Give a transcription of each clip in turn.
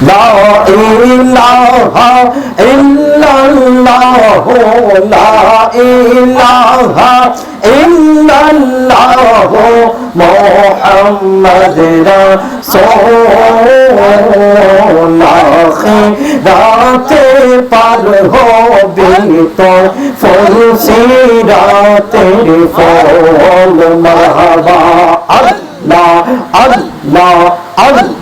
লা ইলাহা ইল্লাল্লাহ লা ইলাহা ইল্লাল্লাহ মুহাম্মদ রাসূল আখিরাতে পার হবে তো ফুল সিরাতের ফুল মারহাবা আল্লাহ আল্লাহ আল্লাহ।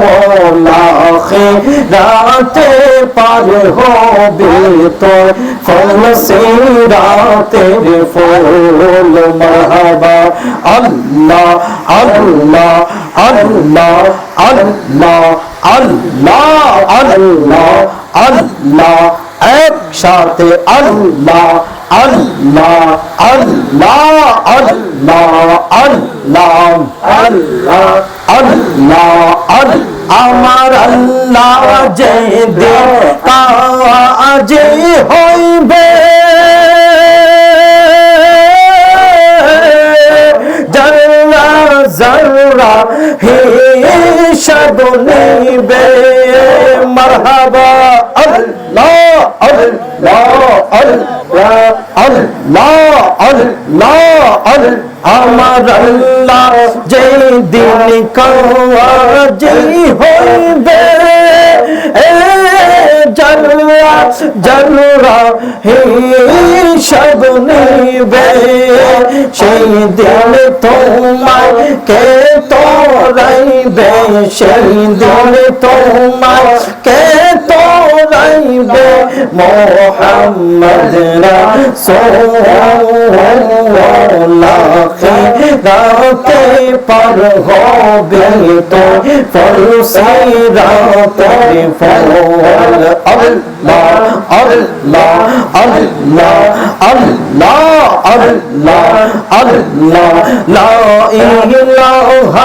আখিরাতে পার হবে তো ফুল সিরাতের ফুল মারহাবা আল্লাহ আল্লাহ আল্লাহ আল্লাহ আল্লাহ আল্লাহ আল্লাহ একসাথে আল্লাহ আল্লাহ আল্লাহ আল্লাহ আল্লাহ আল্লাহ আল্লাহ আল্লাহ আমার আল্লাহ যে দে কাজে হইবে। জল্লা জল্লা সব নেবে মারহাবা আল্লাহ। আমার আল্লাহ যে দিন কাজে হইবে জলরা জলরা হিসাব নিবে সেই দিন তোমার কে তোরাইবে সেই দিন তোমার কে محمد رسول اللہ کی راتے پر ہو بھی تو فرسی راتے فول اللہ اللہ اللہ اللہ اللہ اللہ لا الہ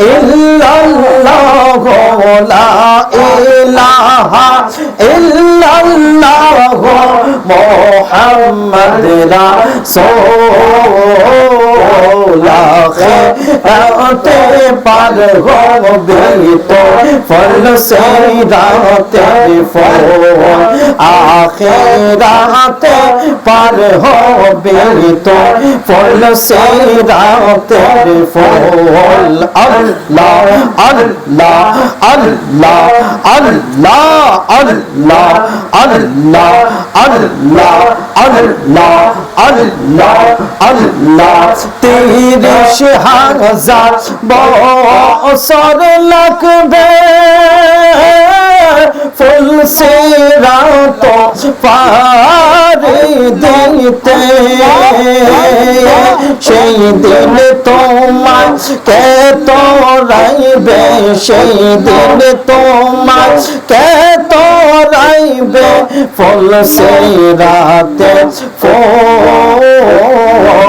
الا اللہ لا الہ الا মুহাম্মদ রাসূল আখিরাতে পার হবে তো ফল সিরাতে ফল আখিরাতে পার হবে তো ফল সিরাতে ফল আল্লাহ আল্লাহ আল্লাহ আল্লাহ আল্লাহ আল্লাহ আল্লাহ আল্লাহ আল্লাহ আল্লাহ তিরিশ হাজার বছর লাগবে। ফুল সে রাত পারি দিতে। সেই দিন তোমার কে তোরাইবে সেই দিন তোমার কে তোরাইবে ফুল সে রাতে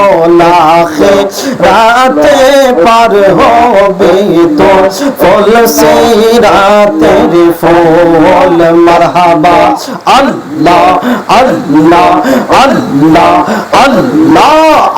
ফোলাখে রাতে পার হবে তো ফুল সে রাতের ফুল মারহাবা। আল্লাহ আল্লাহ আল্লাহ আল্লাহ।